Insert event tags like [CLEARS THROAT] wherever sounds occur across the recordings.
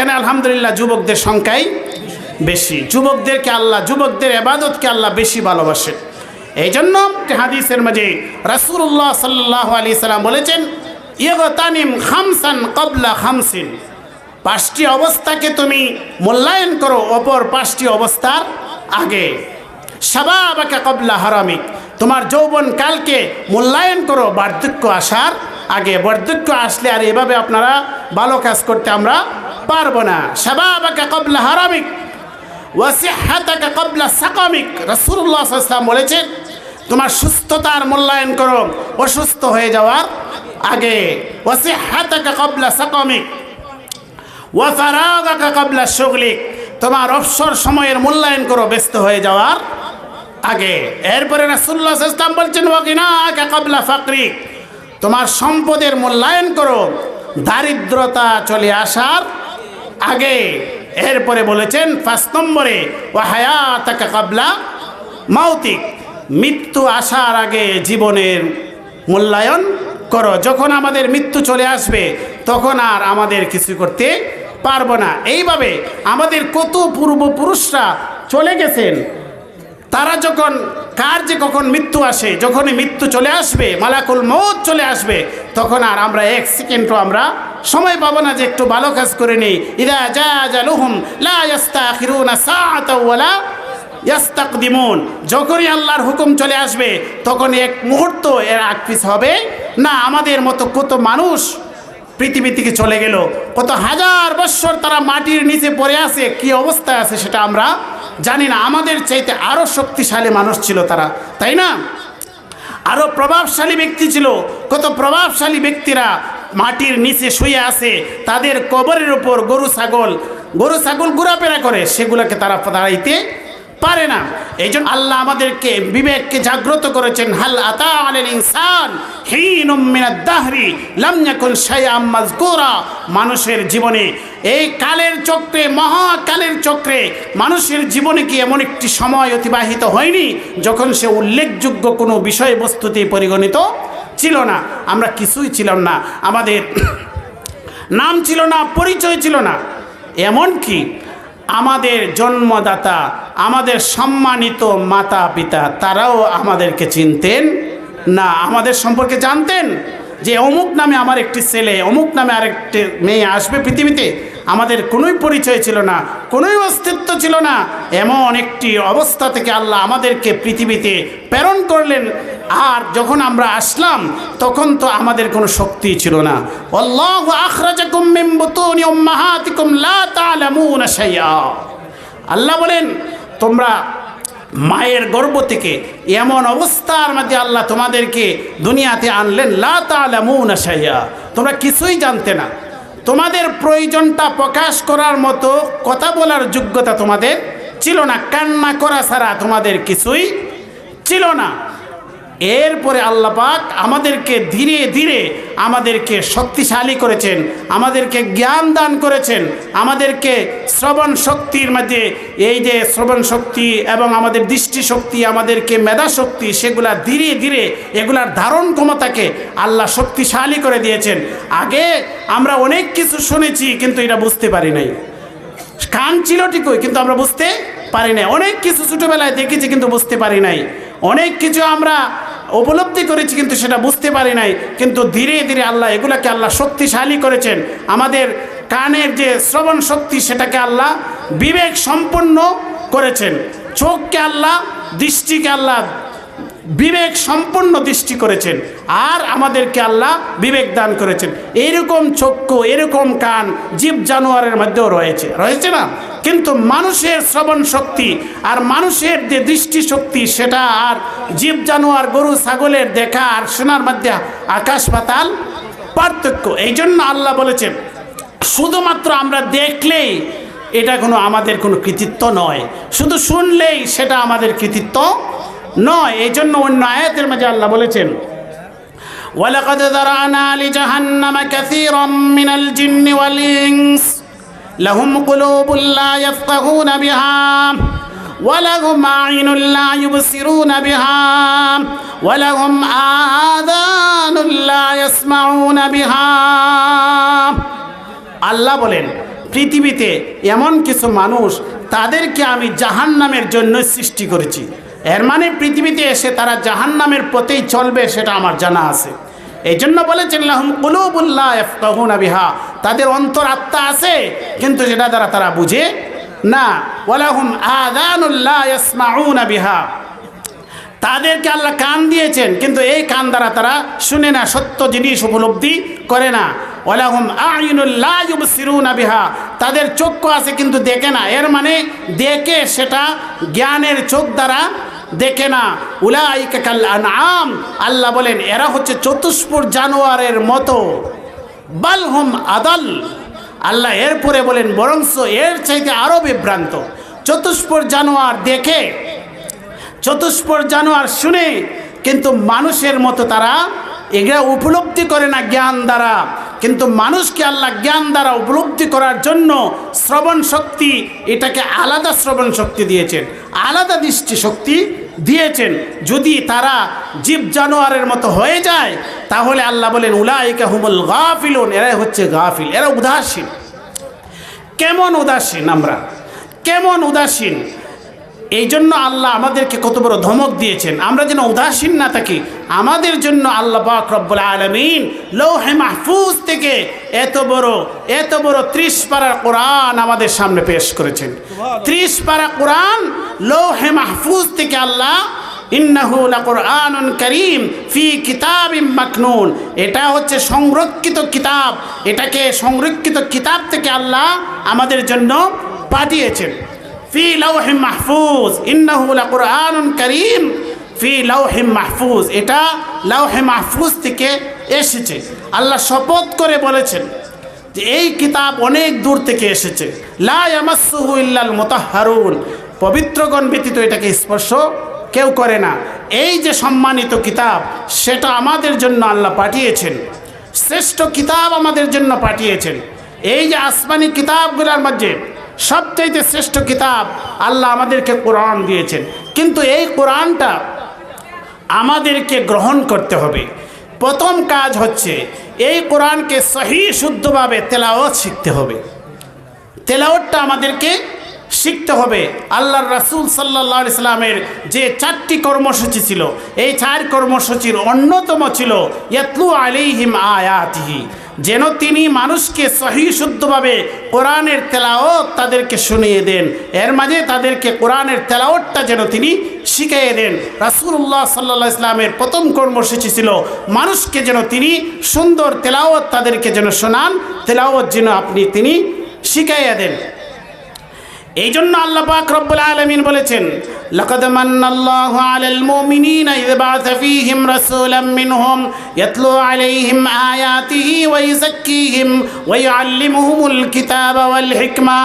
এখানে আলহামদুলিল্লাহ যুবকদের সংখ্যাই বেশি। যুবকদেরকে আল্লাহ, যুবকদের এবাদতকে আল্লাহ বেশি ভালোবাসে। এই জন্য হাদিসের মাঝে রাসূলুল্লাহ সাল্লাল্লাহু আলাইহি সাল্লাম বলেছেন ইয়গতানিম খামসান কবলা খামসিন। পাঁচটি অবস্থাকে তুমি মূল্যায়ন করো অপর পাঁচটি অবস্থার আগে। সাবাবাকে কবলা হারামিক। তোমার যৌবন কালকে মূল্যায়ন করো বার্ধক্য আসার আগে। বার্ধক্য আসলে আর এভাবে আপনারা ভালো কাজ করতে আমরা পারব না। সাবাবাকে কবলা হারামিক, ওয়াসিহাতাকা কবলা সাকামিক। রাসূলুল্লাহ সাল্লাল্লাহু বলেছেন, তোমার সুস্থতার মূল্যায়ন করো, অসুস্থ হয়ে যাওয়ার আগে। ওয়াসিহাতাকা কবলা সাকামিক ওয়াফারাগাকা কাবলা শুগলিক। তোমার অবসর সময়ের মূল্যায়ন করো, ব্যস্ত হয়ে যাওয়ার আগে। এরপরে আলাইহি ওয়াসাল্লাম বলছেন ওয়াকিনাকা কাবলা ফাকরিক। তোমার সম্পদের মূল্যায়ন করো, দারিদ্রতা চলে আসার আগে, এরপরে বলেছেন পাঁচ নম্বরে ও ওয়াহায়াতাকা কাবলা মাউতিক। মৃত্যু আসার আগে জীবনের মূল্যায়ন করো। যখন আমাদের মৃত্যু চলে আসবে, তখন আর আমাদের কিছু করতে পারব না। এইভাবে আমাদের কত পূর্বপুরুষরা চলে গেছেন তারা যখন, কার যে কখন মৃত্যু আসে, যখনই মৃত্যু চলে আসবে, মালাকুল মৌত চলে আসবে, তখন আর আমরা এক সেকেন্ডও আমরা সময় পাবো না যে একটু ভালো কাজ করে নিই। ইদা যা জালুহুম লা ইয়াস্তাখিরুনা সাআতাও ওয়ালা ইয়াস্তাকদিমুন। যখনই আল্লাহর হুকুম চলে আসবে তখন এক মুহূর্ত এর আকপিস হবে। না, আমাদের মতো কত মানুষ পৃথিবী থেকে চলে গেল, কত হাজার বৎসর তারা মাটির নিচে পড়ে আছে, কি অবস্থায় আছে সেটা আমরা জানি না, আমাদের চাইতে আরও শক্তিশালী মানুষ ছিল তারা, তাই না? আরও প্রভাবশালী ব্যক্তি ছিল। কত প্রভাবশালী ব্যক্তিরা মাটির নিচে শুয়ে আছে, তাদের কবরের উপর গরু, ছাগল গরু, ছাগল ঘোরাফেরা করে, সেগুলোকে তারা দাঁড়াইতে পারে না। এই জন্য আল্লাহ আমাদেরকে বিবেককে জাগ্রত করেছেন, হাল আতা আলেন ইনসান দাহরি লাম ইয়াকুন শাইআম মাযকুরা। মানুষের জীবনে, এই কালের চক্রে, মহাকালের চক্রে মানুষের জীবনে কি এমন একটি সময় অতিবাহিত হয়নি যখন সে উল্লেখযোগ্য কোনো বিষয়বস্তুতে পরিগণিত ছিল না? আমরা কিছুই ছিলাম না। আমাদের [CLEARS THROAT] নাম ছিল না, পরিচয় ছিল না। এমন কি? আমাদের জন্মদাতা, আমাদের সম্মানিত মাতা পিতা তারাও আমাদেরকে চিনতেন না, আমাদের সম্পর্কে জানতেন যে অমুক নামে আমার একটি ছেলে, অমুক নামে আরেকটি মেয়ে আসবে পৃথিবীতে। আমাদের কোনোই পরিচয় ছিল না, কোনোই অস্তিত্ব ছিল না। এমন একটি অবস্থা থেকে আল্লাহ আমাদেরকে পৃথিবীতে প্রেরণ করলেন। আর যখন আমরা আসলাম, তখন তো আমাদের কোনো শক্তি ছিল না। শাইআ। আল্লাহ বলেন, তোমরা মায়ের গর্ভ থেকে এমন অবস্থার মধ্যে আল্লাহ তোমাদেরকে দুনিয়াতে আনলেন, লা তা'লামুনা শাইআ। তোমরা কিছুই জানতে না। তোমাদের প্রয়োজনটা প্রকাশ করার মতো কথা বলার যোগ্যতা তোমাদের ছিল না। কান্না করা ছাড়া তোমাদের কিছুই ছিল না। এরপরে আল্লাহ পাক আমাদেরকে ধীরে ধীরে আমাদেরকে শক্তিশালী করেছেন, আমাদেরকে জ্ঞান দান করেছেন, আমাদেরকে শ্রবণ শক্তির মধ্যে, এই যে শ্রবণ শক্তি এবং আমাদের দৃষ্টি শক্তি, আমাদেরকে মেধা শক্তি, সেগুলা ধীরে ধীরে এগুলার ধারণ ক্ষমতাকে আল্লাহ শক্তিশালী করে দিয়েছেন। আগে আমরা অনেক কিছু শুনেছি কিন্তু এটা বুঝতে পারি নাই। কান ছিল ঠিকই, কিন্তু আমরা বুঝতে পারি নাই। অনেক কিছু ছোটোবেলায় দেখেছি কিন্তু বুঝতে পারি নাই। অনেক কিছু আমরা উপলব্ধি করেছি কিন্তু সেটা বুঝতে পারি নাই। কিন্তু ধীরে ধীরে আল্লাহ এগুলাকে আল্লাহ শক্তিশালী করেছেন। আমাদের কানের যে শ্রবণ শক্তি, সেটাকে আল্লাহ বিবেক সম্পন্ন করেছেন। চোখকে আল্লাহ, দৃষ্টিকে আল্লাহ বিবেক সম্পন্ন দৃষ্টি করেছেন। আর আমাদেরকে আল্লাহ বিবেক দান করেছেন। এরকম চক্ষু, এরকম কান জীব জানোয়ারের মধ্যেও রয়েছে। রয়েছে না? কিন্তু মানুষের শ্রবণ শক্তি আর মানুষের যে দৃষ্টিশক্তি, সেটা আর জীব, জানোয়ার, গরু, ছাগলের দেখা আর সোনার মধ্যে আকাশ, পাতাল পার্থক্য। এই জন্য আল্লাহ বলেছেন শুধুমাত্র আমরা দেখলেই এটা কোনো আমাদের কোনো কৃতিত্ব নয়, শুধু শুনলেই সেটা আমাদের কৃতিত্ব নয়। এই জন্য অন্য আয়াতের মাঝে আল্লাহ বলেছেন, ওয়ালাকাদ দারানা লি জাহান্নামা কাসীরাম মিনাল জিন্নি ওয়াল ইনস لهم قلوب لا يفقهون بها ولهم أعين لا يبصرون بها ولهم آذان لا يسمعون بها আল্লাহ বলেন পৃথিবীতে এমন কিছু মানুষ তাদেরকে আমি জাহান নামের জন্য সৃষ্টি করেছি এর মানে পৃথিবীতে এসে তারা জাহান নামের পথেই চলবে সেটা আমার জানা আছে এই জন্য বলেছেন তাদের অন্তর আত্মা আছে, কিন্তু যেটা দ্বারা তারা বুঝে না। বিহা। তাদেরকে আল্লাহ কান দিয়েছেন, কিন্তু এই কান দ্বারা তারা শুনে না, সত্য জিনিস উপলব্ধি করে না। ওলাহুম তাদের চক্ষু আছে, কিন্তু দেখে না। এর মানে দেখে সেটা জ্ঞানের চোখ দ্বারা দেখে না। উলাইকা কাল আনআম। আল্লাহ বলেন, এরা হচ্ছে চতুষ্পুর জানোয়ারের মতো। বালহুম আদাল। আল্লাহ এরপরে বলেন, বরংস এর চাইতে আরও বিভ্রান্ত। চতুষ্পুর জানোয়ার দেখে, চতুষ্পর জানোয়ার শুনে, কিন্তু মানুষের মতো তারা এগুলা উপলব্ধি করে না জ্ঞান দ্বারা। কিন্তু মানুষকে আল্লাহ জ্ঞান দ্বারা উপলব্ধি করার জন্য শ্রবণ শক্তি, এটাকে আলাদা শ্রবণ শক্তি দিয়েছেন। আলাদা দৃষ্টি শক্তি দিয়েছেন, যদি তারা জীব জানোয়ারের মতো হয়ে যায়, তাহলে আল্লাহ বলেন, উলাইকা হুমুল গাফিলুন, এরাই হচ্ছে গাফিল, এরা উদাসীন। কেমন উদাসীন আমরা? কেমন উদাসীন? এই জন্য আল্লাহ আমাদেরকে কত বড় ধমক দিয়েছেন। আমরা যেন উদাসীন না থাকি। আমাদের জন্য আল্লাহ পাক রব্বুল আলমিন লৌহে মাহফুজ থেকে এত বড় এত বড় ত্রিশ পাড়ার কোরআন আমাদের সামনে পেশ করেছেন। ত্রিশ পাড়া কোরআন লৌহে মাহফুজ থেকে আল্লাহ ইন্নাহু লাকুরআনুন করিম ফি কিতাবিম মাকনুন। এটা হচ্ছে সংরক্ষিত কিতাব। এটাকে সংরক্ষিত কিতাব থেকে আল্লাহ আমাদের জন্য পাঠিয়েছেন। ফি লাউহিম মাহফুজ, ইন্নাহু লাকুরআনুন করিম। ফি লাউহিম মাহফুজ, এটা লাউহে মাহফুজ থেকে এসেছে। আল্লাহ শপথ করে বলেছেন যে এই কিতাব অনেক দূর থেকে এসেছে। লা ইয়ামাসসুহু ইল্লাল মুতাহহারুন। পবিত্রগণ ব্যতীত এটাকে স্পর্শ কেউ করে না। এই যে সম্মানিত কিতাব, সেটা আমাদের জন্য আল্লাহ পাঠিয়েছেন। শ্রেষ্ঠ কিতাব আমাদের জন্য পাঠিয়েছেন। এই যে আসমানি কিতাবগুলোর মধ্যে সবচাইতে শ্রেষ্ঠ কিতাব আল্লাহ আমাদেরকে কোরআন দিয়েছেন। কিন্তু এই কোরআনটা আমাদেরকে গ্রহণ করতে হবে। প্রথম কাজ হচ্ছে, এই কোরআনকে সহি শুদ্ধভাবে তেলাওয়াত শিখতে হবে। তেলাওয়াতটা আমাদেরকে শিখতে হবে। আল্লাহর রাসূল সাল্লাহ ইসলামের যে চারটি কর্মসূচি ছিল, এই চার কর্মসূচির অন্যতম ছিল, ইয়াতলু আলাইহিম আয়াতিহি। যেন তিনি মানুষকে সহি শুদ্ধভাবে কোরআনের তেলাওত তাদেরকে শুনিয়ে দেন। এর মাঝে তাদেরকে কোরআনের তেলাওতটা যেন তিনি শিখিয়ে দেন। রাসুল্লাহ সাল্লা ইসলামের প্রথম কর্মসূচি ছিল মানুষকে যেন তিনি সুন্দর তেলাওত তাদেরকে যেন শোনান তেলাওত যেন আপনি তিনি শিখাইয়া দেন। এই জন্য আল্লাহ পাক রব্বুল আলামিন বলেছেন, লাকাদ মান্নাল্লাহু আলাল মুমিনিনা ইয বাআসা ফীহিম রাসূলাম মিনহুম ইয়াতলু আলাইহিম আয়াতিহি ওয়া ইযাক্কিহিম ওয়া ইউআল্লিমুহুমুল কিতাবা ওয়াল হিকমা।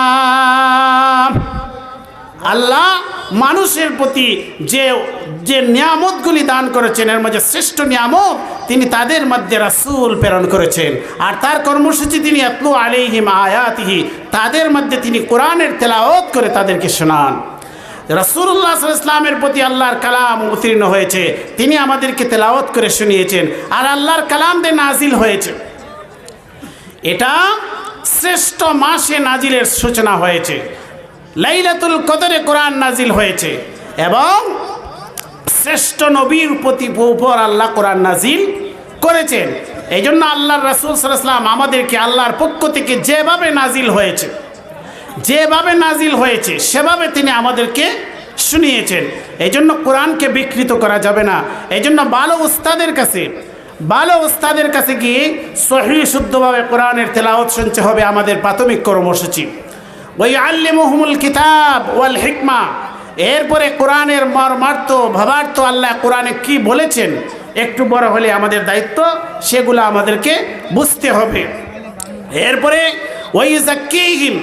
আল্লাহ মানুষের প্রতি যে যে নিয়ামতগুলি দান করেছেন, এর মধ্যে শ্রেষ্ঠ নিয়ামত তিনি তাদের মধ্যে রাসূল প্রেরণ করেছেন। আর তার কর্মসূচি তিনি আতলু আলাইহিম আয়াতিহি, তাদের মধ্যে তিনি কোরআনের তেলাওত করে তাদেরকে শোনান। রসুল্লাহ ইসলামের প্রতি আল্লাহর কালাম উত্তীর্ণ হয়েছে। তিনি আমাদেরকে তেলাওয়াত করে শুনিয়েছেন আর আল্লাহর কালাম দিয়ে নাজিল হয়েছে। এটা শ্রেষ্ঠ মাসে নাজিলের সূচনা হয়েছে। লাইলাতুল কদরে কোরআন নাজিল হয়েছে এবং শ্রেষ্ঠ নবীর প্রতি উপর আল্লাহ কোরআন নাজিল করেছেন। এই জন্য আল্লাহর রাসুল সাল্লাম আমাদেরকে আল্লাহর পক্ষ থেকে যেভাবে নাজিল হয়েছে, যেভাবে নাজিল হয়েছে, সেভাবে তিনি আমাদেরকে শুনিয়েছেন। এই জন্য কোরআনকে বিকৃত করা যাবে না। এই জন্য ভালো উস্তাদের কাছে ভালো উস্তাদের কাছে গিয়ে সহি শুদ্ধভাবে কোরআনের তেলাওয়াত শুনতে হবে আমাদের প্রাথমিক কর্মসূচি। ওই আল্লিমুহমুল কিতাব ওয়াল হিকমা। এরপরে কোরআনের মর্মার্থ, ভাবার্থ আল্লাহ কোরআনে কি বলেছেন, একটু বড় হলে আমাদের দায়িত্ব, সেগুলো আমাদেরকে বুঝতে হবে। এরপরে ওই জাকিহিম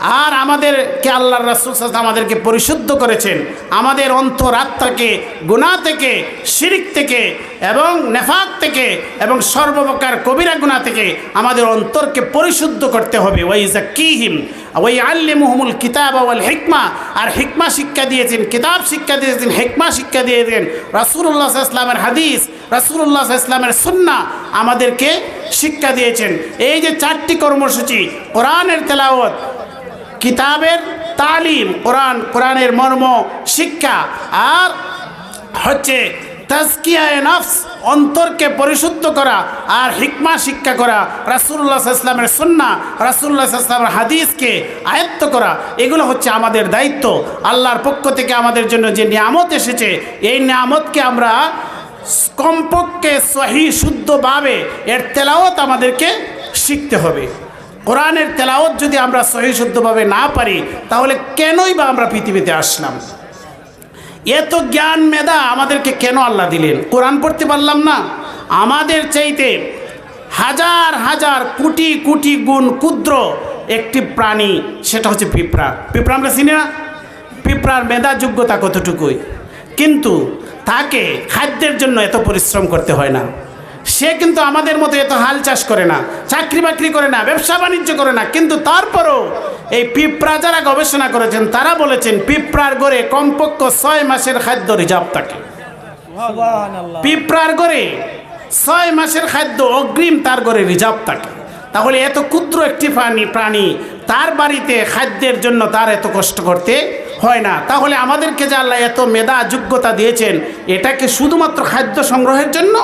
আর আমাদেরকে আল্লাহর রাসুল সাল্লাল্লাহু আমাদেরকে পরিশুদ্ধ করেছেন। আমাদের অন্তরাত্মাকে গুনাহ থেকে, শিরিক থেকে এবং নেফাক থেকে এবং সর্বপ্রকার কবিরা গুনাহ থেকে আমাদের অন্তরকে পরিশুদ্ধ করতে হবে। ওই জাকিহিম ওই আল্লি আল্লিমুহমুল কিতাব ওয়াল হিকমা। আর হিকমা শিক্ষা দিয়েছেন, কিতাব শিক্ষা দিয়েছেন, হিকমা শিক্ষা দিয়েছেন সাল্লাল্লাহু ইসলামের হাদিস আলাইহি ইসলামের সুন্নাহ আমাদেরকে শিক্ষা দিয়েছেন। এই যে চারটি কর্মসূচি, কোরআনের তেলাওয়াত কিতাবের তালিম, কোরআন, কোরআনের মর্ম, শিক্ষা আর হচ্ছে অন্তরকে পরিশুদ্ধ করা আর হিকমা শিক্ষা করা রাসুল্লাহ ইসলামের সুন্না রাসুল্লাহ ইসলামের হাদিসকে আয়ত্ত করা, এগুলো হচ্ছে আমাদের দায়িত্ব। আল্লাহর পক্ষ থেকে আমাদের জন্য যে নিয়ামত এসেছে, এই নিয়ামতকে আমরা কমপক্ষে সহি, শুদ্ধভাবে এর তেলাওয়াত আমাদেরকে শিখতে হবে। কোরআনের তেলাওয়াত যদি আমরা সহি শুদ্ধভাবে না পারি, তাহলে কেনই বা আমরা পৃথিবীতে আসলাম? এত জ্ঞান মেধা আমাদেরকে কেন আল্লাহ দিলেন? কোরআন পড়তে পারলাম না। আমাদের চাইতে হাজার হাজার কোটি কোটি গুণ ক্ষুদ্র একটি প্রাণী, সেটা হচ্ছে পিঁপড়া। পিঁপড়া আমরা চিনি না? পিঁপড়ার মেধা যোগ্যতা কতটুকুই? কিন্তু তাকে খাদ্যের জন্য এত পরিশ্রম করতে হয় না। সে কিন্তু আমাদের মতো এত হাল চাষ করে না চাকরি বাকরি করে না ব্যবসা বাণিজ্য করে না কিন্তু তারপরও এই পিঁপড়া যারা গবেষণা করেছেন তারা বলেছেন পিঁপড়ার গড়ে কমপক্ষ ছয় মাসের খাদ্য রিজার্ভ থাকে। পিঁপড়ার গড়ে ছয় মাসের খাদ্য অগ্রিম তার গড়ে রিজার্ভ থাকে। তাহলে এত ক্ষুদ্র একটি প্রাণী প্রাণী তার বাড়িতে খাদ্যের জন্য তার এত কষ্ট করতে হয় না। তাহলে আমাদেরকে যে আল্লাহ এত মেধা যোগ্যতা দিয়েছেন এটাকে শুধুমাত্র খাদ্য সংগ্রহের জন্য